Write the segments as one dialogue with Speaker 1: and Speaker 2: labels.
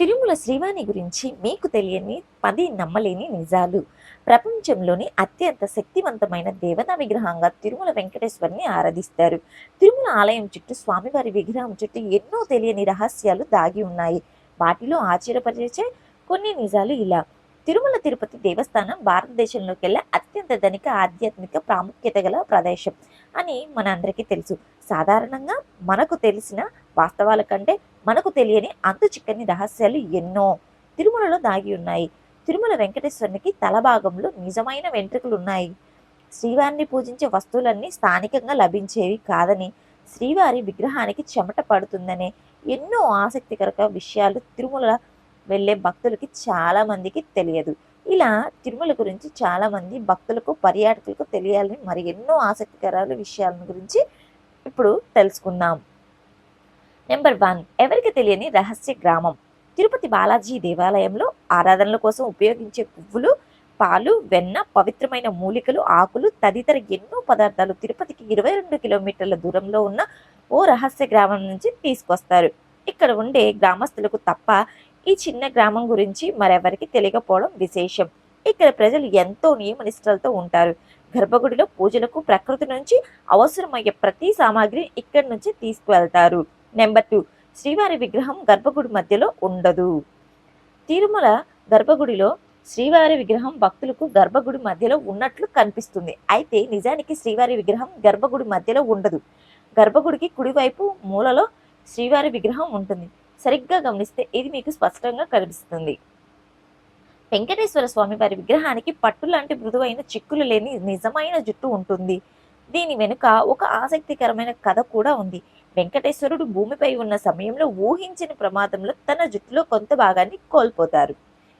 Speaker 1: తిరుమల శ్రీవాణి గురించి మీకు తెలియని పది నమ్మలేని నిజాలు. ప్రపంచంలోని అత్యంత శక్తివంతమైన దేవతా విగ్రహంగా తిరుమల వెంకటేశ్వరిని ఆరాధిస్తారు. తిరుమల ఆలయం చుట్టూ స్వామివారి విగ్రహం చుట్టూ ఎన్నో తెలియని రహస్యాలు దాగి ఉన్నాయి. వాటిలో ఆశ్చర్యపరిచే కొన్ని నిజాలు ఇలా. తిరుమల తిరుపతి దేవస్థానం భారతదేశంలోకెల్లా అత్యంత ధనిక ఆధ్యాత్మిక ప్రాముఖ్యత గల ప్రదేశం అని మనందరికీ తెలుసు. సాధారణంగా మనకు తెలిసిన వాస్తవాల కంటే మనకు తెలియని అంతు చిక్కని రహస్యాలు ఎన్నో తిరుమలలో దాగి ఉన్నాయి. తిరుమల వెంకటేశ్వరునికి తల భాగంలో నిజమైన వెంట్రుకలు ఉన్నాయి. శ్రీవారిని పూజించే వస్తువులన్నీ స్థానికంగా లభించేవి కాదని శ్రీవారి విగ్రహానికి చెమట పడుతుందనే ఎన్నో ఆసక్తికర విషయాలు తిరుమల వెళ్ళే భక్తులకి చాలా మందికి తెలియదు. ఇలా తిరుమల గురించి చాలా మంది భక్తులకు పర్యాటకులకు తెలియాలని మరి ఎన్నో ఆసక్తికరాల విషయాలను గురించి ఇప్పుడు తెలుసుకుందాం. నెంబర్ వన్ ఎవరికి తెలియని రహస్య గ్రామం? తిరుపతి బాలాజీ దేవాలయంలో ఆరాధనల కోసం ఉపయోగించే పువ్వులు పాలు వెన్న పవిత్రమైన మూలికలు ఆకులు తదితర ఎన్నో పదార్థాలు తిరుపతికి ఇరవై రెండు కిలోమీటర్ల దూరంలో ఉన్న ఓ రహస్య గ్రామం నుంచి తీసుకొస్తారు. ఇక్కడ ఉండే గ్రామస్తులకు తప్ప ఈ చిన్న గ్రామం గురించి మరెవరికి తెలియకపోవడం విశేషం. ఇక్కడ ప్రజలు ఎంతో నియమనిష్టలతో ఉంటారు. గర్భగుడిలో పూజలకు ప్రకృతి నుంచి అవసరమయ్యే ప్రతి సామాగ్రి ఇక్కడి నుంచి తీసుకువెళ్తారు. నెంబర్ టూ శ్రీవారి విగ్రహం గర్భగుడి మధ్యలో ఉండదు. తిరుమల గర్భగుడిలో శ్రీవారి విగ్రహం భక్తులకు గర్భగుడి మధ్యలో ఉన్నట్లు కనిపిస్తుంది. అయితే నిజానికి శ్రీవారి విగ్రహం గర్భగుడి మధ్యలో ఉండదు. గర్భగుడికి కుడివైపు మూలలో శ్రీవారి విగ్రహం ఉంటుంది. సరిగ్గా గమనిస్తే ఇది మీకు స్పష్టంగా కనిపిస్తుంది. వెంకటేశ్వర స్వామి వారి విగ్రహానికి పట్టు లాంటి మృదువైన చిక్కులు లేని నిజమైన జుట్టు ఉంటుంది. దీని వెనుక ఒక ఆసక్తికరమైన కథ కూడా ఉంది. వెంకటేశ్వరుడు భూమిపై ఉన్న సమయంలో ఊహించిన ప్రమాదంలో తన జుట్టులో కొంత భాగాన్ని కోల్పోతారు.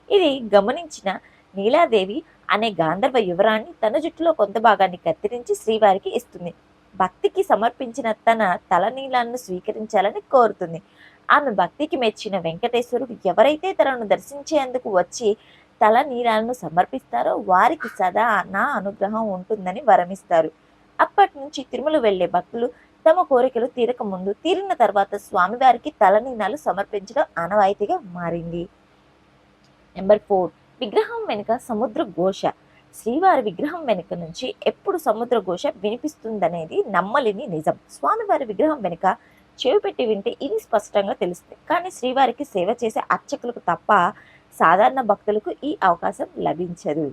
Speaker 1: ఇది గమనించిన నీలాదేవి అనే గాంధర్వ యువరాణి తన జుట్టులో కొంత భాగాన్ని కత్తిరించి శ్రీవారికి ఇస్తుంది. భక్తికి సమర్పించిన తన తల తలనీలాన్ని స్వీకరించాలని కోరుతుంది. ఆమె భక్తికి మెచ్చిన వెంకటేశ్వరుడు ఎవరైతే తనను దర్శించేందుకు వచ్చి తల నీరాలను సమర్పిస్తారో వారికి సదా నా అనుగ్రహం ఉంటుందని వరమిస్తారు. అప్పటి నుంచి తిరుమల వెళ్ళే భక్తులు తమ కోరికలు తీరక ముందు తీరిన తర్వాత స్వామివారికి తలనీలాలు సమర్పించడం ఆనవాయితీగా మారింది. Number four. విగ్రహం వెనుక సముద్ర ఘోష. శ్రీవారి విగ్రహం వెనుక నుంచి ఎప్పుడు సముద్ర ఘోష వినిపిస్తుందనేది నమ్మలేని నిజం. స్వామివారి విగ్రహం వెనుక చెవి పెట్టి వింటే ఇది స్పష్టంగా తెలుస్తుంది. కానీ శ్రీవారికి సేవ చేసే అర్చకులకు తప్ప సాధారణ భక్తులకు ఈ అవకాశం లభించదు.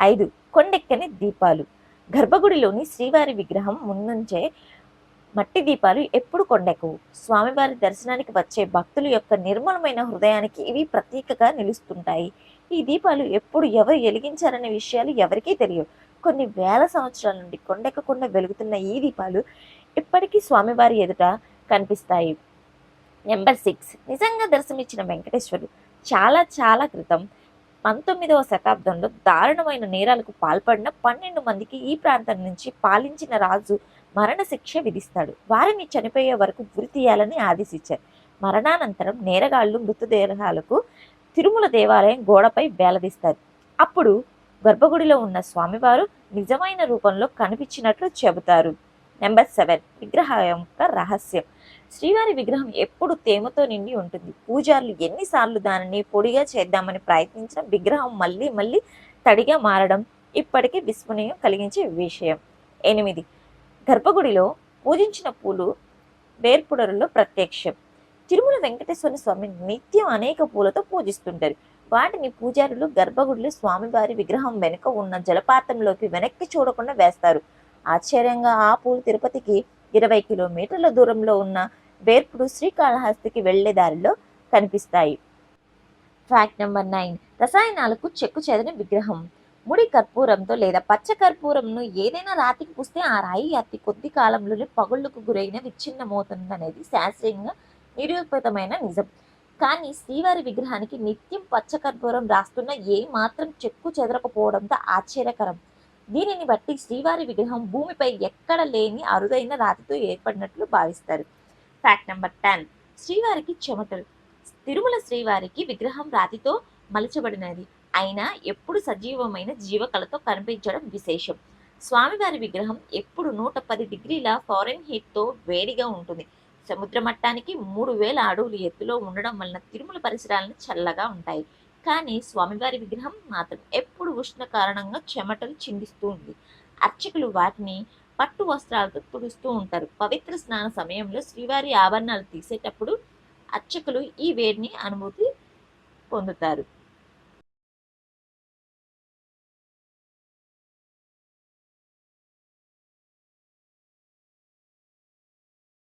Speaker 1: ఐదు కొండెక్కని దీపాలు. గర్భగుడిలోని శ్రీవారి విగ్రహం ముందుంచే మట్టి దీపాలు ఎప్పుడు కొండెక్కవు. స్వామివారి దర్శనానికి వచ్చే భక్తుల యొక్క నిర్మలమైన హృదయానికి ఇవి ప్రత్యేకగా నిలుస్తుంటాయి. ఈ దీపాలు ఎప్పుడు ఎవరు వెలిగించారనే విషయాలు ఎవరికీ తెలియవు. కొన్ని వేల సంవత్సరాల నుండి కొండెక్కకుండా వెలుగుతున్న ఈ దీపాలు ఇప్పటికీ స్వామివారి ఎదుట కనిపిస్తాయి. నెంబర్ సిక్స్ నిజంగా దర్శనమిచ్చిన వెంకటేశ్వరుడు చాలా చాలా క్రితం పంతొమ్మిదవ శతాబ్దంలో దారుణమైన నేరాలకు పాల్పడిన పన్నెండు మందికి ఈ ప్రాంతం నుంచి పాలించిన రాజు మరణశిక్ష విధిస్తాడు. వారిని చనిపోయే వరకు ఉరి తీయాలని ఆదేశించారు. మరణానంతరం నేరగాళ్ళు మృతదేహాలకు తిరుమల దేవాలయం గోడపై వేలదీస్తారు. అప్పుడు గర్భగుడిలో ఉన్న స్వామివారు నిజమైన రూపంలో కనిపించినట్లు చెబుతారు. నెంబర్ సెవెన్ విగ్రహం యొక్క రహస్యం. శ్రీవారి విగ్రహం ఎప్పుడు తేమతో నిండి ఉంటుంది? పూజారులు ఎన్నిసార్లు దానిని పొడిగా చేద్దామని ప్రయత్నించిన విగ్రహం మళ్ళీ మళ్ళీ తడిగా మారడం ఇప్పటికీ విస్మయం కలిగించే విషయం. ఎనిమిది గర్భగుడిలో పూజించిన పూలు వేర్పుడరులో ప్రత్యక్షం. తిరుమల వెంకటేశ్వర స్వామిని నిత్యం అనేక పూలతో పూజిస్తుంటారు. వాటిని పూజారులు గర్భగుడిలో స్వామివారి విగ్రహం వెనుక ఉన్న జలపాతంలోకి వెనక్కి చూడకుండా వేస్తారు. ఆశ్చర్యంగా ఆ పూలు తిరుపతికి ఇరవై కిలోమీటర్ల దూరంలో ఉన్న వేర్పుడు శ్రీకాళహస్తికి వెళ్ళే దారిలో కనిపిస్తాయి. ఫ్యాక్ట్ నెంబర్ నైన్ రసాయనాలకు చెక్కు చెదని విగ్రహం. ముడి కర్పూరంతో లేదా పచ్చ కర్పూరంను ఏదైనా రాతికి పూస్తే ఆ రాయి అతి కొద్ది కాలంలోనే పగుళ్ళకు గురైన విచ్ఛిన్నమవుతుందనేది శాస్త్రీయంగా నిరూపితమైన నిజం. కానీ శ్రీవారి విగ్రహానికి నిత్యం పచ్చ కర్పూరం రాస్తున్న ఏ మాత్రం చెక్కు చెదరకపోవడంతో ఆశ్చర్యకరం. దీనిని బట్టి శ్రీవారి విగ్రహం భూమిపై ఎక్కడ లేని అరుదైన రాతితో ఏర్పడినట్లు భావిస్తారు. ఫ్యాక్ట్ నెంబర్ టెన్ శ్రీవారికి చెమటలు. తిరుమల శ్రీవారికి విగ్రహం రాతితో మలచబడినది. అయినా ఎప్పుడు సజీవమైన జీవకళతో కనిపించడం విశేషం. స్వామివారి విగ్రహం ఎప్పుడు నూట పది డిగ్రీల ఫారెన్ హీట్తో వేడిగా ఉంటుంది. సముద్ర మట్టానికి మూడు వేల అడుగులు ఎత్తులో ఉండడం వలన తిరుమల పరిసరాలను చల్లగా ఉంటాయి. కానీ స్వామివారి విగ్రహం మాత్రం ఎప్పుడు ఉష్ణ కారణంగా చెమటలు చిందిస్తూ ఉంది. అర్చకులు వాటిని పట్టు వస్త్రాలతో తుడుస్తూ ఉంటారు. పవిత్ర స్నాన సమయంలో శ్రీవారి ఆభరణాలు తీసేటప్పుడు అర్చకులు ఈ వేడిని అనుభూతి పొందుతారు.